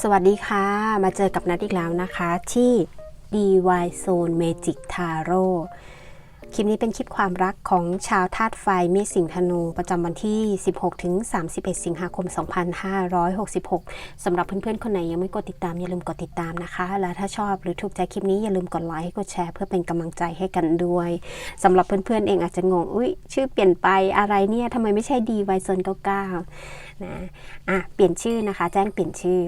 สวัสดีค่ะ มาเจอกับนัดอีกแล้วนะคะที่ DY Zone Magic Tarot คลิปนี้เป็นคลิปความรักของชาวธาตุไฟเมษสิงห์ธนู ประจำวันที่ 16 ถึง 31 สิงหาคม 2566 สำหรับเพื่อนๆ คนไหนยังไม่กดติดตาม อย่าลืมกดติดตามนะคะ และถ้าชอบหรือถูกใจคลิปนี้ อย่าลืมกดไลค์กดแชร์เพื่อเป็นกำลังใจให้กันด้วย สำหรับเพื่อนๆ เองอาจจะงง อุ๊ย ชื่อเปลี่ยนไปอะไรเนี่ยทำไมไม่ใช่ DY Zone 99นะอะเปลี่ยนชื่อนะคะ แจ้งเปลี่ยนชื่อ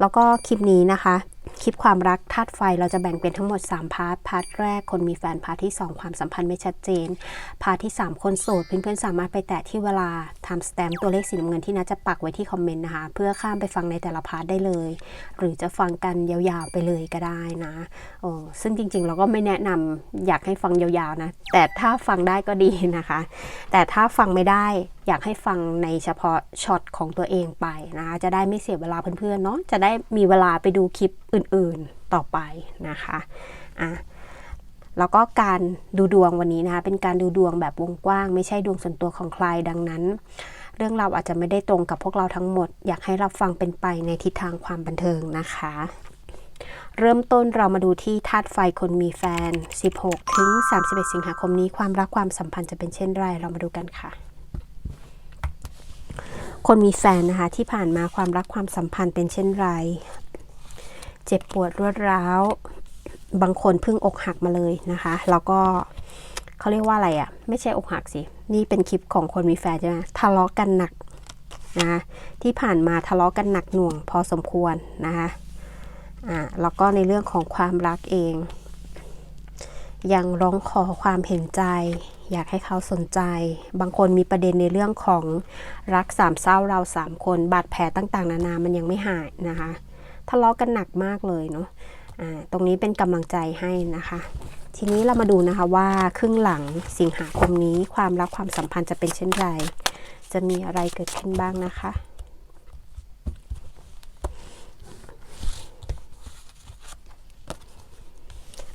แล้วก็คลิปนี้นะคะคลิปความรักธาตุไฟเราจะแบ่งเป็นทั้งหมด 3 พาร์ท พาร์ทแรกคนมีแฟน พาร์ทที่ 2 ความสัมพันธ์ไม่ชัดเจน พาร์ทที่ 3 คนโสด เพื่อนๆ สามารถไปแตะที่เวลาทำสแตมป์ตัวเลขสีน้ำเงินที่นัดจะปักไว้ที่คอมเมนต์นะคะ เพื่อข้ามไปฟังในแต่ละพาร์ทได้เลย หรือจะฟังกันยาวๆไปเลยก็ได้นะโอ้ซึ่งจริงๆ เราก็ไม่แนะนำอยากให้ฟังยาวๆนะ แต่ถ้าฟังได้ก็ดีนะคะ แต่ถ้าฟังไม่ได้อยากให้ฟังในเฉพาะช็อตของตัวเองไปนะคะจะได้ไม่เสียเวลาเพื่อนๆเนาะจะได้มีเวลาไปดูคลิปอื่นๆต่อไปนะคะอะแล้วก็การดูดวงวันนี้นะคะเป็นการดูดวงแบบวงกว้าง ไม่ใช่ดวงส่วนตัวของใครดังนั้น เรื่องเราวอาจจะไม่ได้ตรงกับพวกเราทั้งหมด อยากให้รับฟังเป็นไปในทิศทางความบันเทิงนะคะ เริ่มต้นเรามาดูที่ธาตุไฟคนมีแฟน 16 ถึง 31 สิงหาคมนี้ความรักความสัมพันธ์จะเป็นเช่นไรเรามาดูกันค่ะคนมีแฟนนะคะที่ผ่านมาความรักความสัมพันธ์เป็นเช่นไร เจ็บปวดรวดร้าว บางคนเพิ่งอกหักมาเลยนะคะ แล้วก็เขาเรียกว่าอะไรอะ่ะ ไม่ใช่อกหักสิ นี่เป็นคลิปของคนมีแฟนใช่ไหมทะเลาะกันหนักนะคะที่ผ่านมาทะเลาะกันหนักหน่วงพอสมควรนะคะอ่าแล้วก็ในเรื่องของความรักเอง ยังร้องขอความเห็นใจ อยากให้เขาสนใจ บางคนมีประเด็นในเรื่องของรักสามเศร้าเราสามคนบาดแผลต่างๆ นานามันยังไม่หายนะคะ ทะเลาะกันหนักมากเลยเนาะอ่าตรงนี้เป็นกำลังใจให้นะคะ ทีนี้เรามาดูนะคะว่าครึ่งหลังสิงหาคมนี้ความรักความสัมพันธ์จะเป็นเช่นไร จะมีอะไรเกิดขึ้นบ้างนะคะ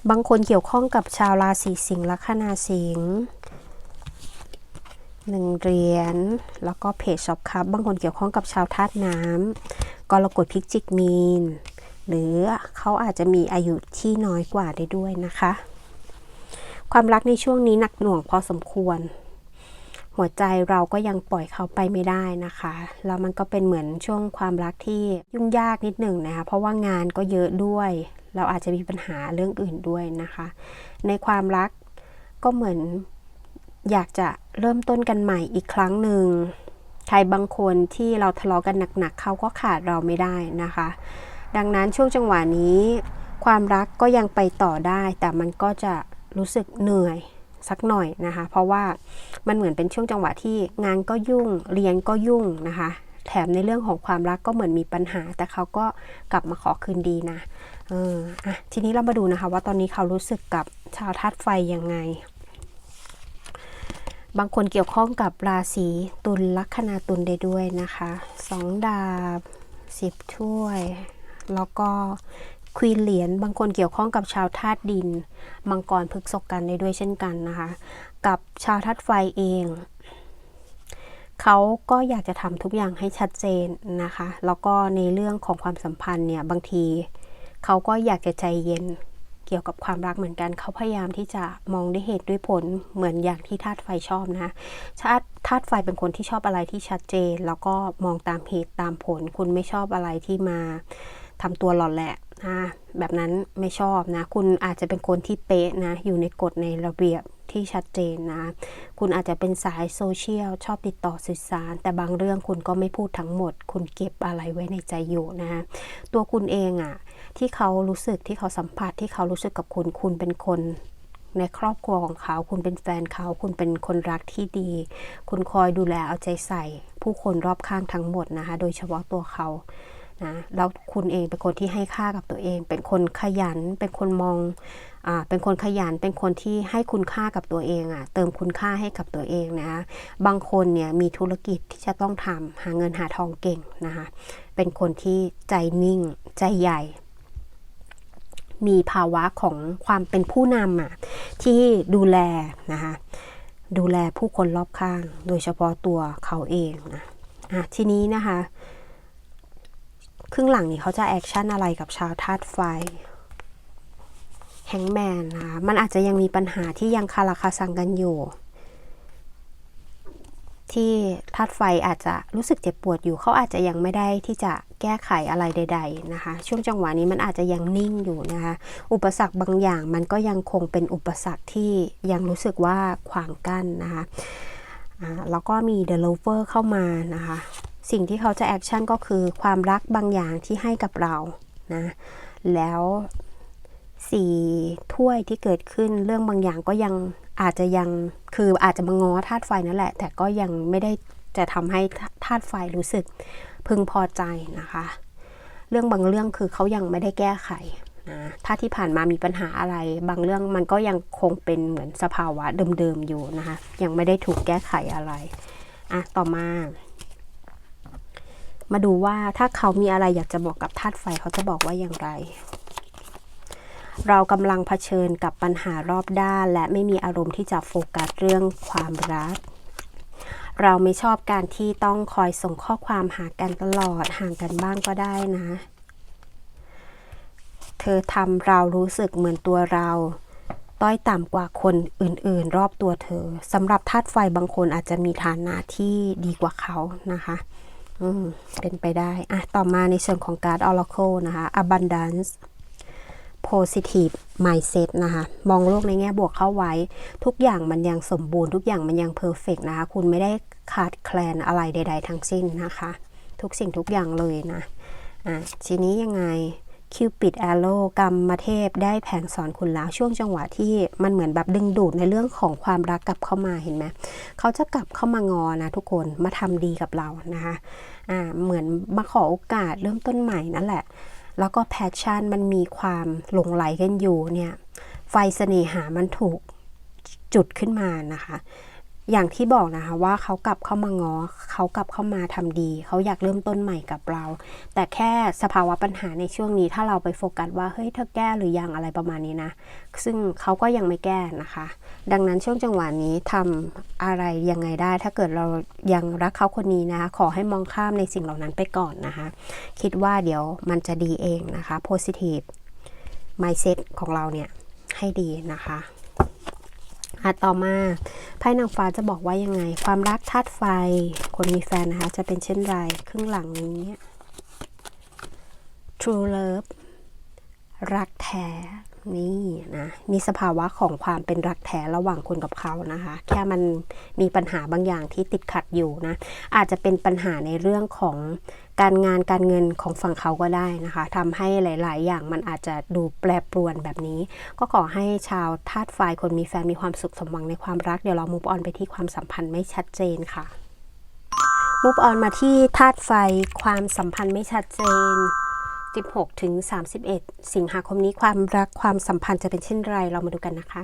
บางคนเกี่ยวข้องกับชาวราศีสิงห์ลัคนาสิงห์ หนึ่งเหรียญ แล้วก็เพจช็อปครับบางคนเกี่ยวข้องกับชาวธาตุน้ำกรกฎพิจิกมีน หรือเขาอาจจะมีอายุที่น้อยกว่าได้ด้วยนะคะ ความรักในช่วงนี้หนักหน่วงพอสมควร หัวใจเราก็ยังปล่อยเขาไปไม่ได้นะคะ แล้วมันก็เป็นเหมือนช่วงความรักที่ยุ่งยากนิดหนึ่งนะคะ เพราะว่างานก็เยอะด้วย เราอาจจะมีปัญหาเรื่องอื่นด้วยนะคะ ในความรักก็เหมือน อยากจะเริ่มต้นกันใหม่อีกครั้งหนึ่ง ใครบางคนที่เราทะเลาะกันหนักๆ เขาก็ขาดเราไม่ได้นะคะ ดังนั้นช่วงจังหวะนี้ความรักก็ยังไปต่อได้ แต่มันก็จะรู้สึกเหนื่อยสักหน่อยนะคะ เพราะว่ามันเหมือนเป็นช่วงจังหวะที่งานก็ยุ่ง เรียนก็ยุ่งนะคะ แถมในเรื่องของความรักก็เหมือนมีปัญหา แต่เขาก็กลับมาขอคืนดีนะเอออะทีนี้เรามาดูนะคะ ว่าตอนนี้เขารู้สึกกับชาวธาตุไฟยังไง บางคนเกี่ยวข้องกับราศีตุลลัคนาตุลได้ด้วยนะคะสองดาบสิบถ้วย แล้วก็ควีนเหรียญบางคนเกี่ยวข้องกับชาวธาตุดิน มังกรพฤกษกกันได้ด้วยเช่นกันนะคะ กับชาวธาตุไฟเอง เขาก็อยากจะทำทุกอย่างให้ชัดเจนนะคะ แล้วก็ในเรื่องของความสัมพันธ์เนี่ยบางที เขาก็อยากจะใจเย็น เกี่ยวกับความรักเหมือนกันเขาพยายามที่จะมองด้วยเหตุด้วยผลเหมือนอย่างที่ธาตุไฟชอบนะชาติธาตุไฟเป็นคนที่ชอบอะไรที่ชัดเจน แล้วก็มองตามเหตุตามผล คุณไม่ชอบอะไรที่มาทำตัวหล่อแหละนะแบบนั้นไม่ชอบนะ คุณอาจจะเป็นคนที่เป๊ะนะ อยู่ในกฎในระเบียบที่ชัดเจนนะ คุณอาจจะเป็นสายโซเชียล ชอบติดต่อสื่อสาร แต่บางเรื่องคุณก็ไม่พูดทั้งหมด คุณเก็บอะไรไว้ในใจอยู่นะ ตัวคุณเองอะ่ะ ที่เขารู้สึกที่เขาสัมผัสที่เขารู้สึกกับคุณ คุณเป็นคน ในครอบครัวของเขา คุณเป็นแฟนเขา คุณเป็นคนรักที่ดี คุณคอยดูแลเอาใจใส่ ผู้คนรอบข้างทั้งหมดนะคะ โดยเฉพาะตัวเขานะแล้วคุณเองเป็นคนที่ให้ค่ากับตัวเอง เป็นคนขยัน เป็นคนมองอ่าเป็นคนขยัน เป็นคนที่ให้คุณค่ากับตัวเองอะ่ะ เติมคุณค่าให้กับตัวเองนะคะบางคนเนี่ยมีธุรกิจที่จะต้องทำหาเงินหาทองเก่งนะคะ เป็นคนที่ใจนิ่ง ใจใหญ่ มีภาวะของความเป็นผู้นำอะที่ดูแลนะคะดูแลผู้คนรอบข้าง โดยเฉพาะตัวเขาเองนะอะทีนี้นะคะครึ่งหลังนี้เขาจะแอคชั่นอะไรกับชาวธาตุไฟแฮงแมนนะคะมันอาจจะยังมีปัญหาที่ยังคาราคาซังกันอยู่ ที่ธาตุไฟอาจจะรู้สึกเจ็บปวดอยู่เขาอาจจะยังไม่ได้ที่จะ แก้ไขอะไรใด ๆนะคะ ช่วงจังหวะนี้มันอาจจะยังนิ่งอยู่นะคะ อุปสรรคบางอย่างมันก็ยังคงเป็นอุปสรรคที่ยังรู้สึกว่าขวางกั้นนะคะแล้วก็มี The Lover เข้ามานะคะ สิ่งที่เขาจะแอคชั่นก็คือความรักบางอย่างที่ให้กับเรานะแล้วสี่ถ้วยที่เกิดขึ้นเรื่องบางอย่างก็ยังอาจจะยังคืออาจจะมาง้อธาตุไฟนั่นแหละ แต่ก็ยังไม่ได้จะทำให้ธาตุไฟรู้สึก พึงพอใจนะคะ เรื่องบางเรื่องคือเขายังไม่ได้แก้ไขนะถ้าที่ผ่านมามีปัญหาอะไร บางเรื่องมันก็ยังคงเป็นเหมือนสภาวะเดิมๆอยู่นะคะ ยังไม่ได้ถูกแก้ไขอะไรอะต่อมา มาดูว่าถ้าเขามีอะไรอยากจะบอกกับธาตุไฟเขาจะบอกว่าอย่างไร เรากำลังเผชิญกับปัญหารอบด้าน และไม่มีอารมณ์ที่จะโฟกัสเรื่องความรัก เราไม่ชอบการที่ต้องคอยส่งข้อความหากันตลอดห่างกันบ้างก็ได้นะ เธอทำเรารู้สึกเหมือนตัวเรา ต้อยต่ำกว่าคนอื่นๆ รอบตัวเธอสำหรับธาตุไฟบางคนอาจจะมีฐานะที่ดีกว่าเขานะคะ อืม เป็นไปได้ อะ ต่อมาในส่วนของการ์ด Oracle นะคะ Abundance Positive Mindset นะคะ มองโลกในแง่บวกเข้าไว้ ทุกอย่างมันยังสมบูรณ์ ทุกอย่างมันยังเพอร์เฟกนะคะ คุณไม่ได้ขาดแคลนอะไรใด ๆ ทั้งสิ้นนะคะ ทุกสิ่งทุกอย่างเลยนะอะทีนี้ยังไงคิวปิดแอโร่กรรมเทพได้แผงสอนคุณแล้วช่วงจังหวะที่มันเหมือนแบบดึงดูดในเรื่องของความรักกลับเข้ามาเห็นไหมเขาจะกลับเข้ามางอนะทุกคนมาทำดีกับเรานะคะอ่าเหมือนมาขอโอกาสเริ่มต้นใหม่นั่นแหละ แล้วก็แพชชั่นมันมีความหลงไหลกันอยู่เนี่ยไฟเสน่หามันถูกจุดขึ้นมานะคะ อย่างที่บอกนะคะว่าเขากลับเข้ามางอเขากลับเข้ามาทำดี เขาอยากเริ่มต้นใหม่กับเรา แต่แค่สภาวะปัญหาในช่วงนี้ถ้าเราไปโฟกัสว่าเฮ้ยเธอแก้หรือยังอะไรประมาณนี้นะ ซึ่งเขาก็ยังไม่แก้นะคะ ดังนั้นช่วงจังหวะนี้ทำอะไรยังไงได้ ถ้าเกิดเรายังรักเขาคนนี้นะคะขอให้มองข้ามในสิ่งเหล่านั้นไปก่อนนะคะ คิดว่าเดี๋ยวมันจะดีเองนะคะ positive mindset ของเราเนี่ยให้ดีนะคะ อะต่อมาไพ่นางฟ้าจะบอกว่ายังไง ความรักธาตุไฟ คนมีแฟนนะคะ จะเป็นเช่นไรครึ่งหลังนี้ True Love รักแท้ นี่นะมีสภาวะของความเป็นรักแท้ระหว่างคุณกับเขานะคะ แค่มันมีปัญหาบางอย่างที่ติดขัดอยู่นะ อาจจะเป็นปัญหาในเรื่องของการงานการเงินของฝั่งเขาก็ได้นะคะทำให้หลาย ๆ อย่างมันอาจจะดูแปรปรวนแบบนี้ ก็ขอให้ชาวธาตุไฟคนมีแฟนมีความสุขสมหวังในความรัก เดี๋ยวเรามุฟออนไปที่ความสัมพันธ์ไม่ชัดเจนค่ะมุฟออนมาที่ธาตุไฟความสัมพันธ์ไม่ชัดเจน 16 ถึง 31 สิงหาคมนี้ความรักความสัมพันธ์จะเป็นเช่นไร เรามาดูกันนะคะ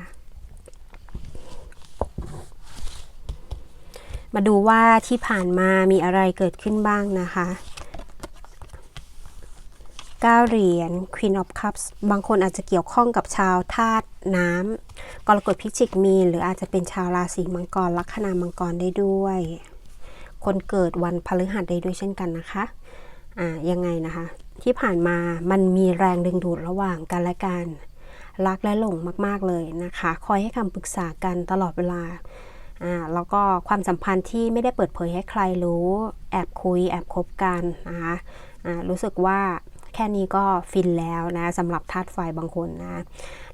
มาดูว่าที่ผ่านมามีอะไรเกิดขึ้นบ้างนะคะ9เหรียญ Queen of Cups บางคนอาจจะเกี่ยวข้องกับชาวธาตุน้ำกรกฎพิจิกมีนหรืออาจจะเป็นชาวราศีมังกรลัคนามังกรได้ด้วย คนเกิดวันพฤหัสได้ด้วยเช่นกันนะคะ อ่า ยังไงนะคะ ที่ผ่านมามันมีแรงดึงดูดระหว่างกันและกัน รักและหลงมาก ๆ เลยนะคะ คอยให้คำปรึกษากันตลอดเวลาอ่าแล้วก็ความสัมพันธ์ที่ไม่ได้เปิดเผยให้ใครรู้ แอบคุย แอบคบกันนะคะอ่ารู้สึกว่าแค่นี้ก็ฟินแล้วนะสำหรับธาตุไฟบางคนนะ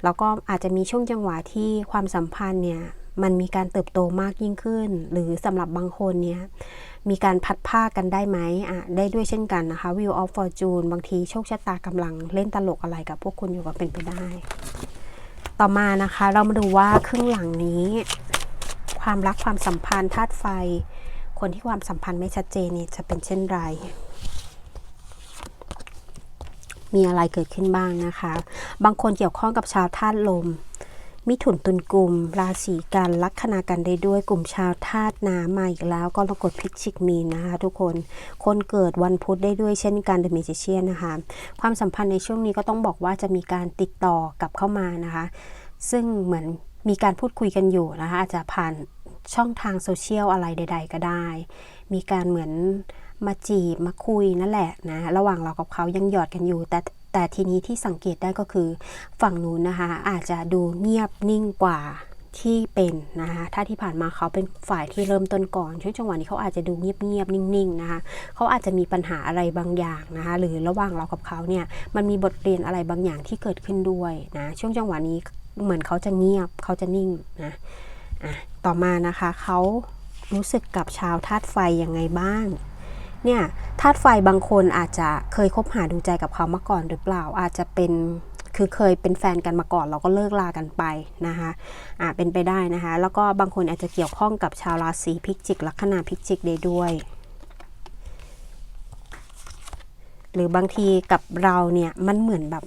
แล้วก็อาจจะมีช่วงจังหวะที่ความสัมพันธ์เนี่ยมันมีการเติบโตมากยิ่งขึ้น หรือสำหรับบางคนเนี่ย มีการพัดผ้ากันได้ไหมอะได้ด้วยเช่นกันนะคะ Wheel of Fortune บางทีโชคชะตากำลังเล่นตลกอะไรกับพวกคุณอยู่ก็เป็นไปได้ ต่อมานะคะเรามาดูว่าครึ่งหลังนี้ ความรักความสัมพันธ์ธาตุไฟ คนที่ความสัมพันธ์ไม่ชัดเจนนี่จะเป็นเช่นไรมีอะไรเกิดขึ้นบ้างนะคะ บางคนเกี่ยวข้องกับชาวธาตุลม มิถุนตุลกลุ่ม ราศีกันลัคนากันได้ด้วยกลุ่มชาวธาตุน้ำมาอีกแล้ว ก็ปรากฏพิชิกมีนนะคะทุกคนคนเกิดวันพุธได้ด้วยเช่นกันเดอะเมจิเชียนนะคะ ความสัมพันธ์ในช่วงนี้ก็ต้องบอกว่าจะมีการติดต่อกลับเข้ามานะคะ ซึ่งเหมือนมีการพูดคุยกันอยู่นะคะอาจจะผ่านช่องทางโซเชียลอะไรใด ๆ ก็ได้ มีการเหมือนมาจีบมาคุยนั่นแหละนะ ระหว่างเรากับเขายังหยอดกันอยู่ แต่ แต่ทีนี้ที่สังเกตได้ก็คือฝั่งนู้นนะคะ อาจจะดูเงียบนิ่งกว่าที่เป็นนะคะถ้าที่ผ่านมาเขาเป็นฝ่ายที่เริ่มต้นก่อน ช่วงจังหวะนี้เขาอาจจะดูเงียบๆนิ่งๆนะคะเขาอาจจะมีปัญหาอะไรบางอย่างนะคะหรือระหว่างเรากับเขาเนี่ยมันมีบทเรียนอะไรบางอย่างที่เกิดขึ้นด้วยนะช่วงจังหวะนี้เหมือนเขาจะเงียบเขาจะนิ่งนะอะต่อมานะคะเขารู้สึกกับชาวธาตุไฟยังไงบ้าง เนี่ยธาตุไฟบางคนอาจจะเคยคบหาดูใจกับเขามาก่อนหรือเปล่า อาจจะเป็นคือเคยเป็นแฟนกันมาก่อนเราก็เลิกลากันไปนะคะอ่าเป็นไปได้นะคะ แล้วก็บางคนอาจจะเกี่ยวข้องกับชาวราศีพิจิกลัคนาพิจิกได้ด้วย หรือบางทีกับเราเนี่ยมันเหมือนแบบ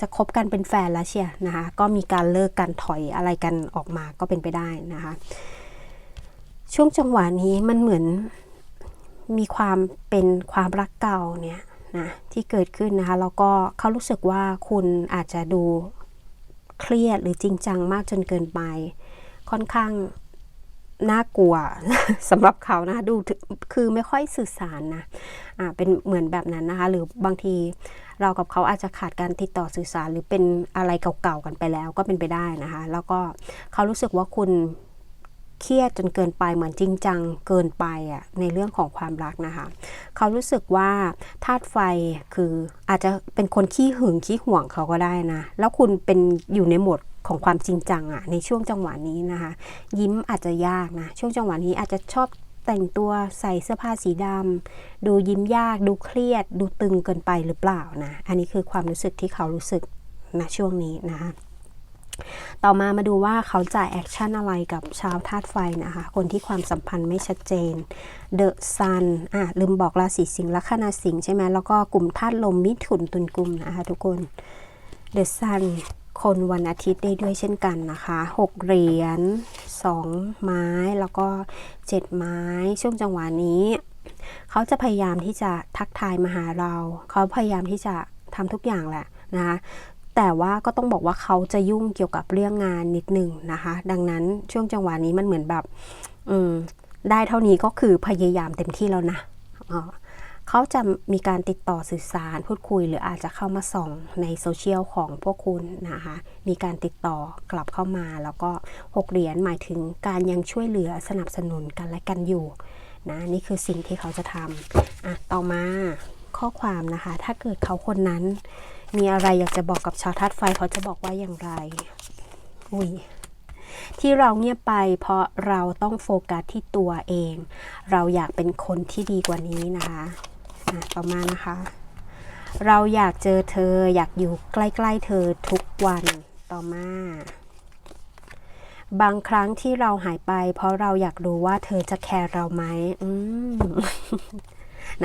จะคบกันเป็นแฟนแล้วเชียนะคะก็มีการเลิกกันถอยอะไรกันออกมาก็เป็นไปได้นะคะ ช่วงจังหวะนี้มันเหมือน มีความเป็นความรักเก่าเนี่ยนะที่เกิดขึ้นนะคะแล้วก็เขารู้สึกว่าคุณอาจจะดูเครียดหรือจริงจังมากจนเกินไป ค่อนข้างน่ากลัวสำหรับเขานะดูถึงคือไม่ค่อยสื่อสารนะอ่าเป็นเหมือนแบบนั้นนะคะ หรือบางทีเรากับเขาอาจจะขาดการติดต่อสื่อสาร หรือเป็นอะไรเก่าๆกันไปแล้วก็เป็นไปได้นะคะ แล้วก็เขารู้สึกว่าคุณ เครียดจนเกินไปเหมือนจริงจังเกินไปอะในเรื่องของความรักนะคะ เขารู้สึกว่าธาตุไฟคืออาจจะเป็นคนขี้หึงขี้ห่วงเขาก็ได้นะ แล้วคุณเป็นอยู่ในโหมดของความจริงจังอะในช่วงจังหวะนี้นะคะ ยิ้มอาจจะยากนะช่วงจังหวะนี้อาจจะชอบแต่งตัวใส่เสื้อผ้าสีดำดูยิ้มยาก ดูเครียด ดูตึงเกินไปหรือเปล่านะ อันนี้คือความรู้สึกที่เขารู้สึกณช่วงนี้นะคะ ต่อมามาดูว่าเขาจ่ายแอคชั่นอะไรกับชาวธาตุไฟนะคะ คนที่ความสัมพันธ์ไม่ชัดเจนเดอะซันอะลืมบอกราศีสิงห์ลัคนาสิงห์ใช่ไหมแล้วก็กลุ่มธาตุลมมิถุนตุลกุมนะคะทุกคนเดอะซันคนวันอาทิตย์ได้ด้วยเช่นกันนะคะ 6 เหรียญ 2 ไม้แล้วก็ 7 ไม้ ช่วงจังหวะนี้ เขาจะพยายามที่จะทักทายมาหาเรา เขาพยายามที่จะทำทุกอย่างแหละนะคะ แต่ว่าก็ต้องบอกว่าเขาจะยุ่งเกี่ยวกับเรื่องงานนิดหนึ่งนะคะ ดังนั้นช่วงจังหวะนี้มันเหมือนแบบได้เท่านี้ก็คือพยายามเต็มที่แล้วนะเขาจะมีการติดต่อสื่อสารพูดคุย หรืออาจจะเข้ามาส่องในโซเชียลของพวกคุณนะคะ มีการติดต่อกลับเข้ามา แล้วก็หกเหรียญหมายถึงการยังช่วยเหลือสนับสนุนกันและกันอยู่นะนี่คือสิ่งที่เขาจะทำอะต่อมา ข้อความนะคะ ถ้าเกิดเขาคนนั้น มีอะไรอยากจะบอกกับชาวธาตุไฟเขาจะบอกว่าอย่างไร อุ้ยที่เราเงียบไปเพราะเราต้องโฟกัสที่ตัวเอง เราอยากเป็นคนที่ดีกว่านี้นะคะะต่อมานะคะ เราอยากเจอเธออยากอยู่ใกล้ ๆ เธอทุกวันต่อมา บางครั้งที่เราหายไป เพราะเราอยากรู้ว่าเธอจะแคร์เราไหมม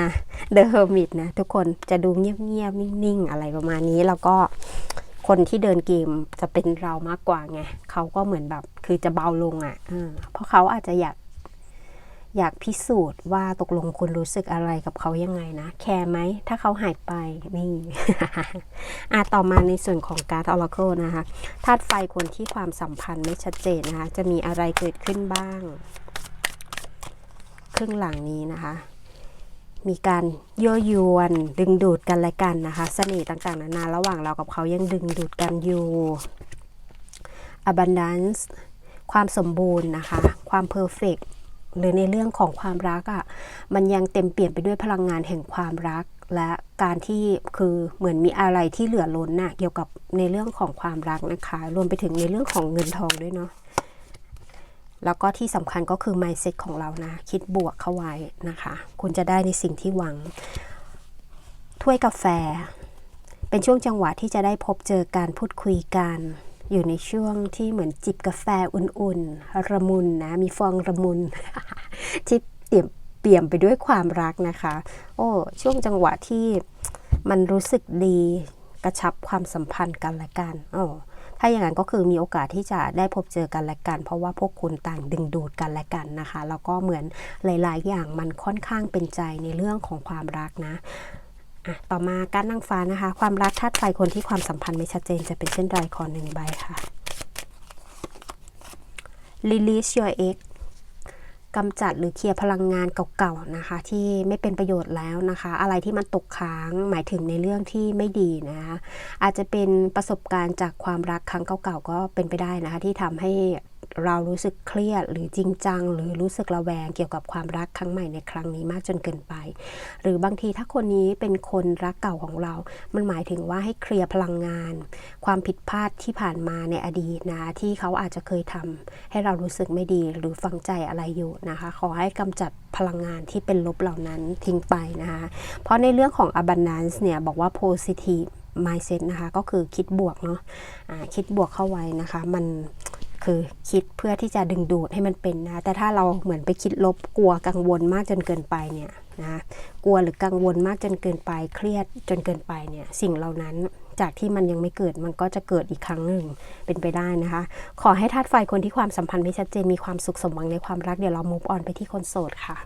นะเดอะเฮอร์มิตนะทุกคนจะดูเงียบๆนิ่งๆ อะไรประมาณนี้แล้วก็คนที่เดินเกมจะเป็นเรามากกว่าไงเขาก็เหมือนแบบคือจะเบาลงอะ่ะเพราะเขาอาจจะอยากอยากพิสูจน์ว่าตกลงคุณรู้สึกอะไรกับเขายังไงนะ แคร์ไหม ถ้าเขาหายไป นี่อะต่อมาในส่วนของการ์ดออร์เคิลนะคะธาตุไฟคนที่ความสัมพันธ์ไม่ชัดเจนนะคะ จะมีอะไรเกิดขึ้นบ้าง ครึ่งหลังนี้นะคะ มีการยั่วยวนดึงดูดกันและกันนะคะเสน่ห์ต่างๆ นานาระหว่างเรากับเขายังดึงดูดกันอยู่ abundance ความสมบูรณ์นะคะ ความ perfect หรือในเรื่องของความรักอะ่ะมันยังเต็มเปลี่ยนไปด้วยพลังงานแห่งความรัก และการที่คือเหมือนมีอะไรที่เหลือล้นน่ะเกี่ยวกับในเรื่องของความรักนะคะ รวมไปถึงในเรื่องของเงินทองด้วยเนาะ แล้วก็ที่สำคัญก็คือ mindset ของเรานะ คิดบวกเข้าไว้นะคะ คุณจะได้ในสิ่งที่หวัง ถ้วยกาแฟ เป็นช่วงจังหวะที่จะได้พบเจอการพูดคุยกัน อยู่ในช่วงที่เหมือนจิบกาแฟอุ่นๆระมุนนะ มีฟองระมุนที่เปี่ยมเปี่ยมไปด้วยความรักนะคะ โอ้ช่วงจังหวะที่มันรู้สึกดีกระชับความสัมพันธ์กันและกันโอ้ ถ้าอย่างนั้นก็คือมีโอกาสที่จะได้พบเจอกันและกัน เพราะว่าพวกคุณต่างดึงดูดกันและกันนะคะ แล้วก็เหมือนหลาย ๆ อย่างมันค่อนข้างเป็นใจในเรื่องของความรักนะอะต่อมาการนั่งฟ้านะคะ ความรักธาตุไฟคนที่ความสัมพันธ์ไม่ชัดเจนจะเป็นเช่นไรขอหนึ่งใบค่ะ release your ex กำจัดหรือเคลียร์พลังงานเก่าๆนะคะ ที่ไม่เป็นประโยชน์แล้วนะคะ อะไรที่มันตกค้างหมายถึงในเรื่องที่ไม่ดีนะคะอาจจะเป็นประสบการณ์จากความรักครั้งเก่าๆก็เป็นไปได้นะคะ ที่ทำให้เรารู้สึกเครียดหรือจริงจัง หรือรู้สึกระแวงเกี่ยวกับความรักครั้งใหม่ในครั้งนี้มากจนเกินไป หรือบางทีถ้าคนนี้เป็นคนรักเก่าของเรา มันหมายถึงว่าให้เคลียร์พลังงาน ความผิดพลาดที่ผ่านมาในอดีตนะที่เขาอาจจะเคยทำให้เรารู้สึกไม่ดีหรือฝังใจอะไรอยู่นะคะ ขอให้กำจัดพลังงานที่เป็นลบเหล่านั้นทิ้งไปนะคะเพราะในเรื่องของ abundance เนี่ยบอกว่า positive mindset นะคะก็คือคิดบวกเนาะะคิดบวกเข้าไว้นะคะมัน คือคิดเพื่อที่จะดึงดูดให้มันเป็นนะ แต่ถ้าเราเหมือนไปคิดลบกลัวกังวลมากจนเกินไปเนี่ยนะกลัวหรือกังวลมากจนเกินไป เครียดจนเกินไปเนี่ยสิ่งเหล่านั้นจากที่มันยังไม่เกิดมันก็จะเกิดอีกครั้งหนึ่งเป็นไปได้นะคะ ขอให้ธาตุไฟคนที่ความสัมพันธ์ไม่ชัดเจนมีความสุขสมหวังในความรักเดี๋ยวเรา move on ไปที่คนโสดค่ะ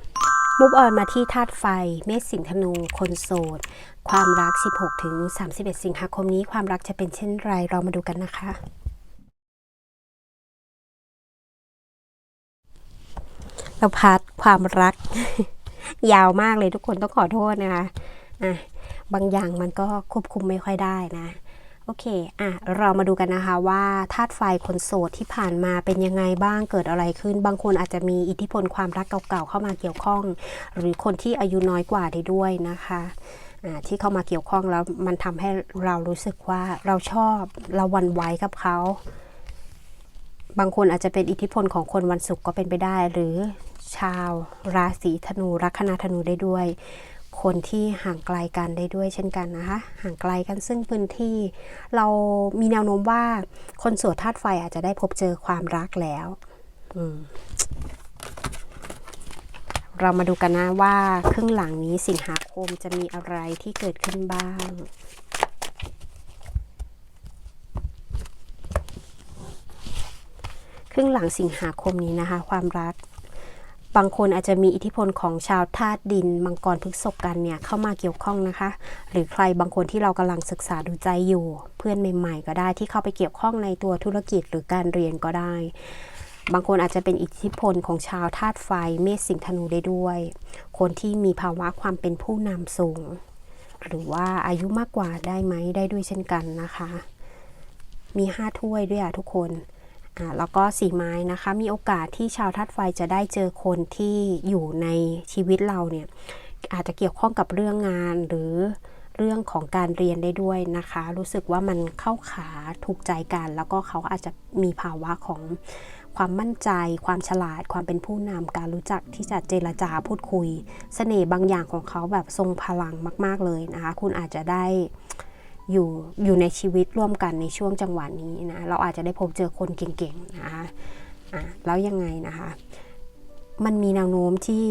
move on มาที่ธาตุไฟ เมษสิงห์ธนู คนโสด ความรัก 16-31 สิงหาคมนี้ ความรักจะเป็นเช่นไร เรามาดูกันนะคะ เราพัดความรัก ยาวมากเลยทุกคนต้องขอโทษนะคะอะบางอย่างมันก็ควบคุมไม่ค่อยได้นะโอเค อะ เรามาดูกันนะคะว่าธาตุไฟคนโสดที่ผ่านมาเป็นยังไงบ้าง เกิดอะไรขึ้น บางคนอาจจะมีอิทธิพลความรักเก่าๆเข้ามาเกี่ยวข้อง หรือคนที่อายุน้อยกว่าได้ด้วยนะคะ อ่า ที่เข้ามาเกี่ยวข้องแล้วมันทำให้เรารู้สึกว่าเราชอบเราวันไหวกับเขา บางคนอาจจะเป็นอิทธิพลของคนวันศุกร์ก็เป็นไปได้ หรือ ชาว ราศีธนูลัคนาธนูได้ด้วย คนที่ห่างไกลกันได้ด้วยเช่นกันนะคะห่างไกลกันซึ่งพื้นที่ เรามีแนวโน้มว่าคนโสวดธาตุไฟอาจจะได้พบเจอความรักแล้วเรามาดูกันนะว่าครึ่งหลังนี้สิงหาคมจะมีอะไรที่เกิดขึ้นบ้างครึ่งหลังสิงหาคมนี้นะคะ ความรัก บางคนอาจจะมีอิทธิพลของชาวธาตุดิน มังกรพฤกษภกันเนี่ยเข้ามาเกี่ยวข้องนะคะ หรือใครบางคนที่เรากำลังศึกษาดูใจอยู่ เพื่อนใหม่ ๆ ก็ได้ที่เข้าไปเกี่ยวข้องในตัวธุรกิจหรือการเรียนก็ได้ บางคนอาจจะเป็นอิทธิพลของชาวธาตุไฟเมษสิงห์ธนูได้ด้วย คนที่มีภาวะความเป็นผู้นำสูง หรือว่าอายุมากกว่าได้ไหมได้ด้วยเช่นกันนะคะ มีห้าถ้วยด้วยอะทุกคน แล้วก็สีไม้นะคะ มีโอกาสที่ชาวธาตุไฟจะได้เจอคนที่อยู่ในชีวิตเราเนี่ยอาจจะเกี่ยวข้องกับเรื่องงานหรือเรื่องของการเรียนได้ด้วยนะคะ รู้สึกว่ามันเข้าขาถูกใจกัน แล้วก็เขาอาจจะมีภาวะของความมั่นใจ ความฉลาด ความเป็นผู้นำการรู้จักที่จะเจรจาพูดคุยเสน่ห์บางอย่างของเขาแบบทรงพลังมาก ๆเลยนะคะ คุณอาจจะได้ อยู่อยู่ในชีวิตร่วมกันในช่วงจังหวะนี้นะเราอาจจะได้พบเจอคนเก่งๆนะคะอะแล้วยังไงนะคะ มันมีแนวโน้มที่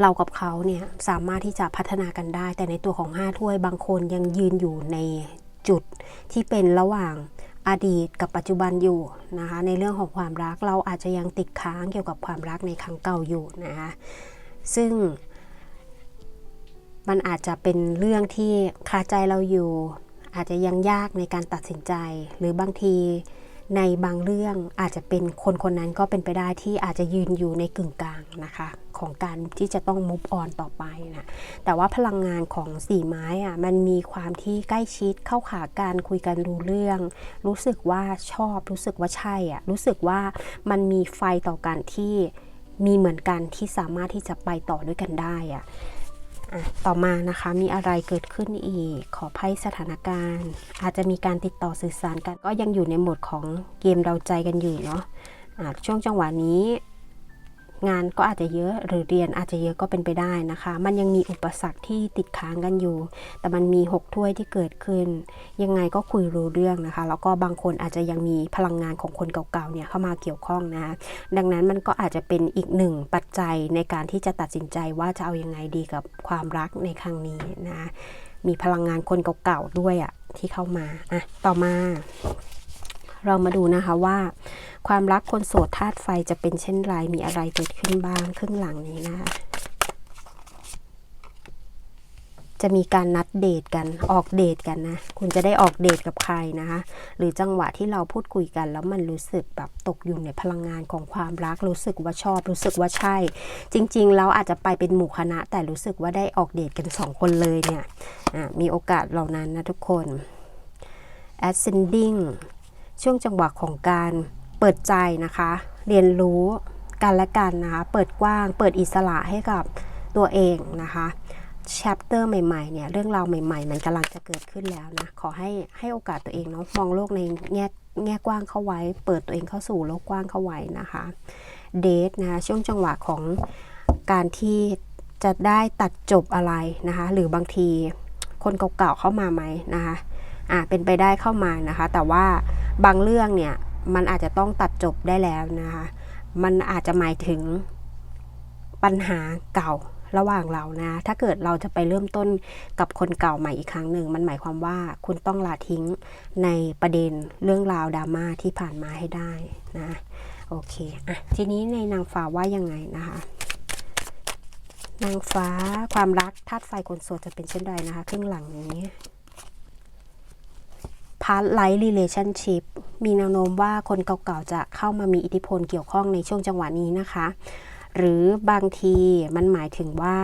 เรากับเขาเนี่ยสามารถที่จะพัฒนากันได้ แต่ในตัวของห้าถ้วยบางคนยังยืนอยู่ในจุดที่เป็นระหว่างอดีตกับปัจจุบันอยู่นะคะในเรื่องของความรักเราอาจจะยังติดค้างเกี่ยวกับความรักในครั้งเก่าอยู่นะคะซึ่ง มันอาจจะเป็นเรื่องที่คาใจเราอยู่ อาจจะยังยากในการตัดสินใจ หรือบางทีในบางเรื่องอาจจะเป็นคนคนนั้นก็เป็นไปได้ที่อาจจะยืนอยู่ในกึ่งกลางนะคะ ของการที่จะต้องมุฟออนต่อไปนะแต่ว่าพลังงานของสีไม้อะมันมีความที่ใกล้ชิดเข้าขาการคุยกันรู้เรื่อง รู้สึกว่าชอบรู้สึกว่าใช่อะรู้สึกว่ามันมีไฟต่อกันที่มีเหมือนกันที่สามารถที่จะไปต่อด้วยกันได้อะอะ ต่อมานะคะมีอะไรเกิดขึ้นอีก ขอไพ่สถานการณ์ อาจจะมีการติดต่อสื่อสารกัน ก็ยังอยู่ในโหมดของเกมเราใจกันอยู่เนาะะช่วงจังหวะนี้ งานก็อาจจะเยอะหรือเรียนอาจจะเยอะก็เป็นไปได้นะคะ มันยังมีอุปสรรคที่ติดค้างกันอยู่ แต่มันมีหกถ้วยที่เกิดขึ้น ยังไงก็คุยรู้เรื่องนะคะ แล้วก็บางคนอาจจะยังมีพลังงานของคนเก่าๆเนี่ยเข้ามาเกี่ยวข้องนะดังนั้นมันก็อาจจะเป็นอีกหนึ่งปัจจัยในการที่จะตัดสินใจว่าจะเอาอยัางไงดีกับความรักในครั้งนี้นะมีพลังงานคนเก่าๆด้วยอะที่เข้ามาอะต่อมา เรามาดูนะคะว่า ความรักคนโสดธาตุไฟจะเป็นเช่นไรมีอะไรเกิดขึ้นบ้างครึ่งหลังนี้นะคะจะมีการนัดเดทกันออกเดทกันนะ คุณจะได้ออกเดทกับใครนะคะ หรือจังหวะที่เราพูดคุยกัน แล้วมันรู้สึกแบบตกอยู่ในพลังงานของความรัก รู้สึกว่าชอบรู้สึกว่าใช่ จริงๆแล้วอาจจะไปเป็นหมู่คณะ แต่รู้สึกว่าได้ออกเดทกันสองคนเลยเนี่ยอะมีโอกาสเหล่านั้นนะทุกคน ascending ช่วงจังหวะของการเปิดใจนะคะ เรียนรู้กันและกันนะคะ เปิดกว้าง เปิดอิสระให้กับตัวเองนะคะ chapter ใหม่ๆเนี่ยเรื่องราวใหม่ ๆ มันกำลังจะเกิดขึ้นแล้วนะ ขอให้ให้โอกาสตัวเองเนาะมองโลกในแง่แง่กว้างเข้าไว้ เปิดตัวเองเข้าสู่โลกกว้างเข้าไว้นะคะเดทนะช่วงจังหวะของการที่จะได้ตัดจบอะไรนะคะ หรือบางทีคนเก่าๆเข้ามาไหมนะคะ อ่าเป็นไปได้เข้ามานะคะ แต่ว่าบางเรื่องเนี่ยมันอาจจะต้องตัดจบได้แล้วนะคะ มันอาจจะหมายถึงปัญหาเก่าระหว่างเรานะ ถ้าเกิดเราจะไปเริ่มต้นกับคนเก่าใหม่อีกครั้งหนึ่ง มันหมายความว่าคุณต้องละทิ้งในประเด็นเรื่องราวดราม่าที่ผ่านมาให้ได้นะ โอเค อะ ทีนี้ในนางฟ้าว่ายังไงนะคะ นางฟ้าความรักธาตุไฟคนโสดจะเป็นเช่นไรนะคะครึ่งหลังนี้ พาร์ทไลท์ relationship มีแนวโน้มว่าคนเก่าๆจะเข้ามามีอิทธิพลเกี่ยวข้องในช่วงจังหวะนี้นะคะ หรือบางทีมันหมายถึงว่า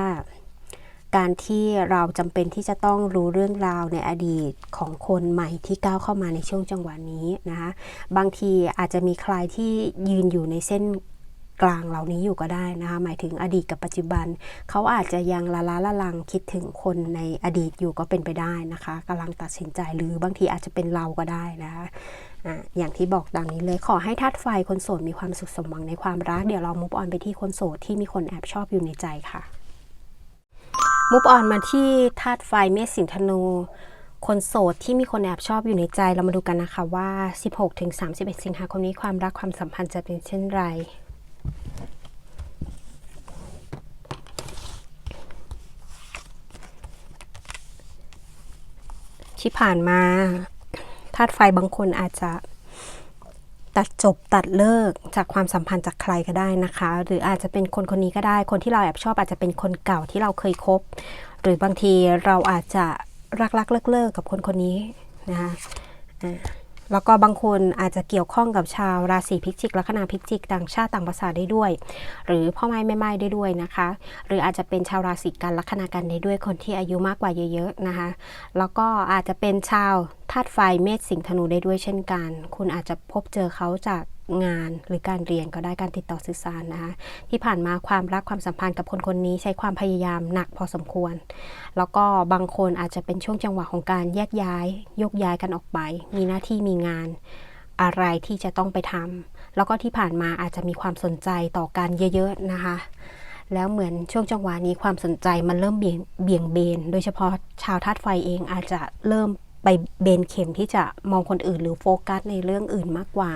การที่เราจำเป็นที่จะต้องรู้เรื่องราวในอดีตของคนใหม่ที่ก้าวเข้ามาในช่วงจังหวะนี้นะคะ บางทีอาจจะมีใครที่ยืนอยู่ในเส้น กลางเหล่านี้อยู่ก็ได้นะคะหมายถึงอดีตกับปัจจุบัน เขาอาจจะยังละล้าละลังคิดถึงคนในอดีตอยู่ก็เป็นไปได้นะคะกำลังตัดสินใจหรือบางทีอาจจะเป็นเราก็ได้นะคะอะอย่างที่บอกดังนี้เลยขอให้ธาตุไฟคนโสดมีความสุขสมหวังในความรัก เดี๋ยวเรามุฟออนไปที่คนโสดที่มีคนแอบชอบอยู่ในใจค่ะ มุฟออนมาที่ธาตุไฟเมษสิงห์ธนูคนโสดที่มีคนแอบชอบอยู่ในใจเรามาดูกันนะคะว่า 16-31 สิงหาคมนี้ความรักความสัมพันธ์จะเป็นเช่นไร ที่ผ่านมาธาตุไฟบางคนอาจจะตัดจบตัดเลิกจากความสัมพันธ์จากใครก็ได้นะคะ หรืออาจจะเป็นคนคนนี้ก็ได้ คนที่เราแอบชอบอาจจะเป็นคนเก่าที่เราเคยคบ หรือบางทีเราอาจจะรักๆเลิกกๆกับคนคนนี้นะคะ แล้วก็บางคนอาจจะเกี่ยวข้องกับชาวราศีพิจิกลัคนาพิจิก ต่างชาติต่างภาษาได้ด้วย หรือพ่อไม้แม่ไม้ได้ด้วยนะคะ หรืออาจจะเป็นชาวราศีกันลัคนากันได้ด้วยคนที่อายุมากกว่าเยอะๆนะคะ แล้วก็อาจจะเป็นชาวธาตุไฟเมษสิงห์ธนูได้ด้วยเช่นกัน คุณอาจจะพบเจอเขาจาก งานหรือการเรียนก็ได้การติดต่อสื่อสารนะคะที่ผ่านมาความรักความสัมพันธ์กับคนคนนี้ใช้ความพยายามหนักพอสมควร แล้วก็บางคนอาจจะเป็นช่วงจังหวะของการแยกย้ายยกย้ายกันออกไป มีหน้าที่มีงานอะไรที่จะต้องไปทำแล้วก็ที่ผ่านมาอาจจะมีความสนใจต่อกันเยอะๆนะคะ แล้วเหมือนช่วงจังหวะนี้ความสนใจมันเริ่มเบี่ยงเบี่ยงเบน โดยเฉพาะชาวธาตุไฟเองอาจจะเริ่มไปเบนเข็มที่จะมองคนอื่นหรือโฟกัสในเรื่องอื่นมากกว่า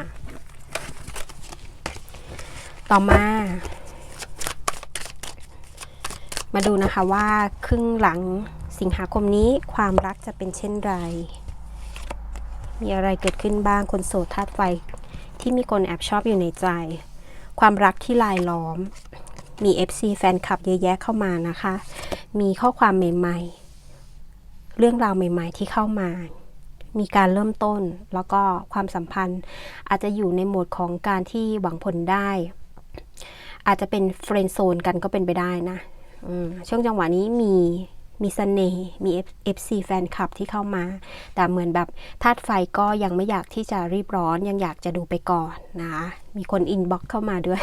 ต่อมา มาดูนะคะว่าครึ่งหลังสิงหาคมนี้ความรักจะเป็นเช่นไร มีอะไรเกิดขึ้นบ้างคนโสดธาตุไฟที่มีคนแอบชอบอยู่ในใจ ความรักที่ลายล้อม มี FC แฟนคลับเยอะแยะเข้ามานะคะ มีข้อความใหม่ๆ เรื่องราวใหม่ ๆ ที่เข้ามา มีการเริ่มต้นแล้วก็ความสัมพันธ์อาจจะอยู่ในโหมดของการที่หวังผลได้ อาจจะเป็นเฟรนด์โซนกันก็เป็นไปได้นะช่วงจังหวะนี้มีมีเสน่ห์มี FC แฟนคลับที่เข้ามา แต่เหมือนแบบธาตุไฟก็ยังไม่อยากที่จะรีบร้อนยังอยากจะดูไปก่อนนะมีคนอินบ็อกเข้ามาด้วย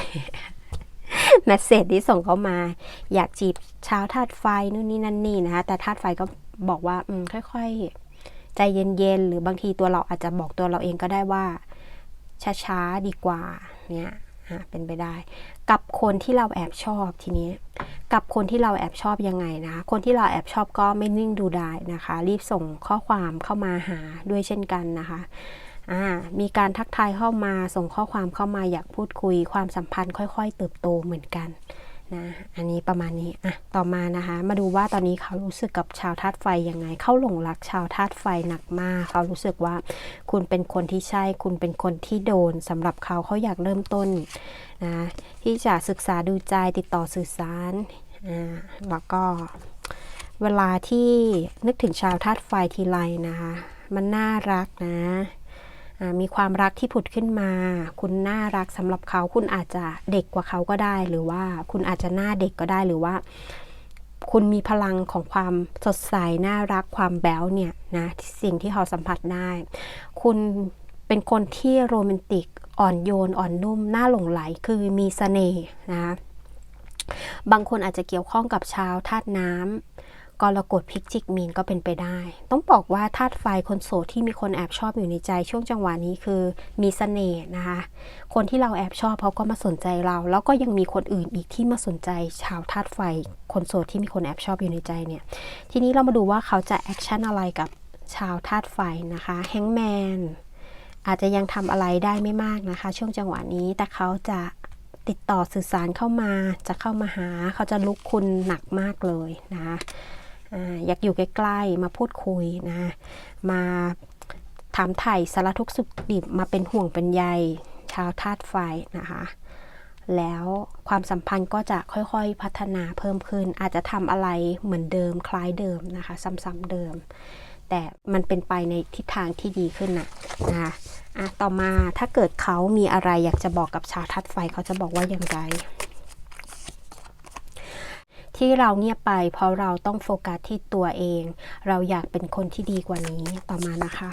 แมสเซจที่ส่งเข้ามา อยากจีบชาวธาตุไฟนู่นนี่นั่นนี่นะคะแต่ธาตุไฟก็บอกว่าอืมค่อยๆ ใจเย็นๆ หรือบางทีตัวเราอาจจะบอกตัวเราเองก็ได้ว่าช้าๆ ดีกว่าเนี่ยเป็นไปได้ กับคนที่เราแอบชอบทีนี้ กับคนที่เราแอบชอบยังไงนะคะคนที่เราแอบชอบก็ไม่นิ่งดูได้นะคะ รีบส่งข้อความเข้ามาหาด้วยเช่นกันนะคะมีการทักทายเข้ามาส่งข้อความเข้ามาอยากพูดคุย ความสัมพันธ์ค่อย ๆ เติบโตเหมือนกัน นะอันนี้ประมาณนี้อะต่อมานะคะ มาดูว่าตอนนี้เขารู้สึกกับชาวธาตุไฟยังไง เขาหลงรักชาวธาตุไฟหนักมาก เขารู้สึกว่า คุณเป็นคนที่ใช่ คุณเป็นคนที่โดนสำหรับเขาเขาอยากเริ่มต้นนะที่จะศึกษาดูใจติดต่อสื่อสารอ่าแล้วก็เวลาที่นึกถึงชาวธาตุไฟทีไรนะคะ มันน่ารักนะ มีความรักที่ผุดขึ้นมา คุณน่ารักสำหรับเขา คุณอาจจะเด็กกว่าเขาก็ได้ หรือว่าคุณอาจจะหน้าเด็กก็ได้หรือว่า คุณมีพลังของความสดใสน่ารักความแบ๊วเนี่ยนะสิ่งที่เขาสัมผัสได้ คุณเป็นคนที่โรแมนติกอ่อนโยนอ่อนนุ่มน่าหลงไหลคือมีเสน่ห์นะบางคนอาจจะเกี่ยวข้องกับชาวธาตุน้ำ กรกฎพิกจิกมีนก็เป็นไปได้ ต้องบอกว่าธาตุไฟคนโสดที่มีคนแอบชอบอยู่ในใจ ช่วงจังหวะนี้คือมีเสน่ห์นะคะ คนที่เราแอบชอบเขาก็มาสนใจเรา แล้วก็ยังมีคนอื่นอีกที่มาสนใจชาวธาตุไฟ คนโสดที่มีคนแอบชอบอยู่ในใจเนี่ย ทีนี้เรามาดูว่าเขาจะแอคชั่นอะไรกับชาวธาตุไฟนะคะแฮงแมนอาจจะยังทำอะไรได้ไม่มากนะคะ ช่วงจังหวะนี้แต่เขาจะติดต่อสื่อสารเข้ามา จะเข้ามาหา เขาจะลุกคุณหนักมากเลยนะคะ อ่าอยากอยู่ใกล้ๆ มาพูดคุยนะมาถามไถ่สารทุกสุขดิบมาเป็นห่วงเป็นใยชาวธาตุไฟนะคะแล้วความสัมพันธ์ก็จะค่อยๆ พัฒนาเพิ่มขึ้น อาจจะทำอะไรเหมือนเดิมคล้ายเดิมนะคะ ซ้ำๆเดิม แต่มันเป็นไปในทิศทางที่ดีขึ้นนะนะคะอะต่อมาถ้าเกิดเขามีอะไรอยากจะบอกกับชาวทัดไฟเขาจะบอกว่าอย่างไร ที่เราเงียบไป เพราะเราต้องโฟกัสที่ตัวเอง เราอยากเป็นคนที่ดีกว่านี้ต่อมานะคะ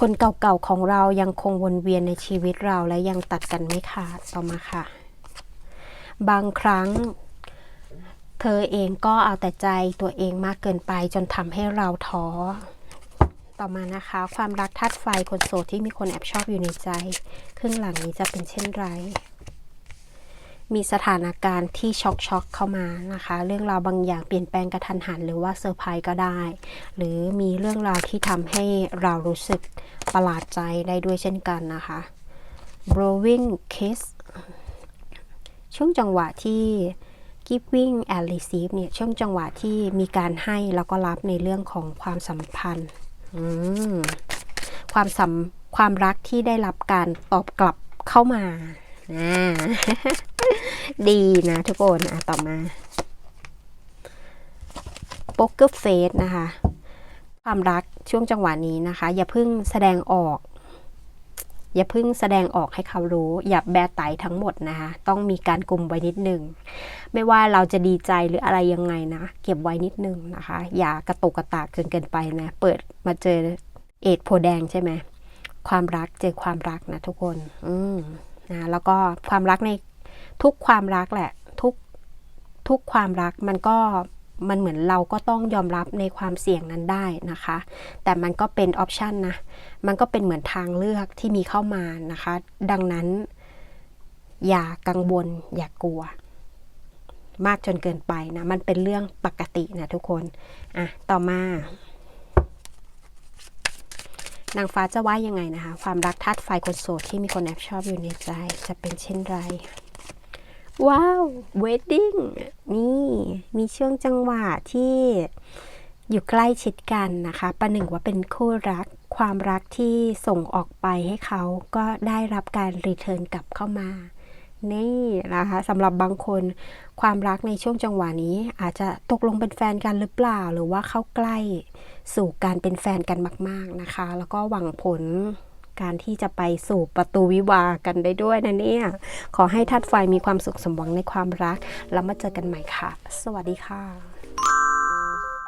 คนเก่าๆของเรายังคงวนเวียนในชีวิตเราและยังตัดกันไม่ขาดต่อมาค่ะ บางครั้งเธอเองก็เอาแต่ใจตัวเองมากเกินไปจนทำให้เราท้อ ต่อมานะคะ ความรักทัดไฟคนโสดที่มีคนแอบชอบอยู่ในใจ ครึ่งหลังนี้จะเป็นเช่นไร มีสถานการณ์ที่ช็อกช็อกเข้ามานะคะ เรื่องราวบางอย่างเปลี่ยนแปลงกระทันหัน หรือว่าเซอร์ไพรส์ก็ได้ หรือมีเรื่องราวที่ทำให้เรารู้สึกประหลาดใจได้ด้วยเช่นกันนะคะ blowing kiss ช่วงจังหวะที่ giving and receive เนี่ยช่วงจังหวะที่มีการให้แล้วก็รับในเรื่องของความสัมพันธ์ความสัมความรักที่ได้รับการตอบกลับเข้ามาอ่า ดีนะทุกคนอะต่อมา poker face นะคะ ความรักช่วงจังหวะนี้นะคะ อย่าเพิ่งแสดงออก อย่าเพิ่งแสดงออกให้เขารู้ อย่าแบไตทั้งหมดนะคะ ต้องมีการกลุ่มไว้นิดนึง ไม่ว่าเราจะดีใจหรืออะไรยังไงนะ เก็บไว้นิดนึงนะคะ อย่ากระตุกกระตากเกินเกินไปนะ เปิดมาเจอเอ็ดโพแดงใช่ไหมความรักเจอความรักนะทุกคน อืมนะแล้วก็ความรักใน ทุกความรักแหละทุกทุกความรักมันก็มันเหมือนเราก็ต้องยอมรับในความเสี่ยงนั้นได้นะคะ แต่มันก็เป็นออปชันนะ มันก็เป็นเหมือนทางเลือกที่มีเข้ามานะคะ ดังนั้นอย่ากังวลอย่ากกลัว มากจนเกินไปนะ มันเป็นเรื่องปกตินะทุกคน อะ ต่อมา นางฟ้าจะว่ายังไงนะคะ ความรักทัดไฟคนโสดที่มีคนแอบชอบอยู่ในใจ จะเป็นเช่นไร ว้าวเวดดิ้งนี่มีช่วงจังหวะที่อยู่ใกล้ชิดกันนะคะประหนึ่งว่าเป็นคู่รัก ความรักที่ส่งออกไปให้เขาก็ได้รับการรีเทิร์นกลับเข้ามา นี่นะคะสำหรับบางคน ความรักในช่วงจังหวะนี้ อาจจะตกลงเป็นแฟนกันหรือเปล่า หรือว่าเข้าใกล้สู่การเป็นแฟนกันมาก ๆนะคะ แล้วก็หวังผล การที่จะไปสู่ประตูวิวากันได้ด้วยนะเนี่ย ขอให้ทัดไฟมีความสุขสมหวังในความรัก แล้วมาเจอกันใหม่ค่ะ สวัสดีค่ะ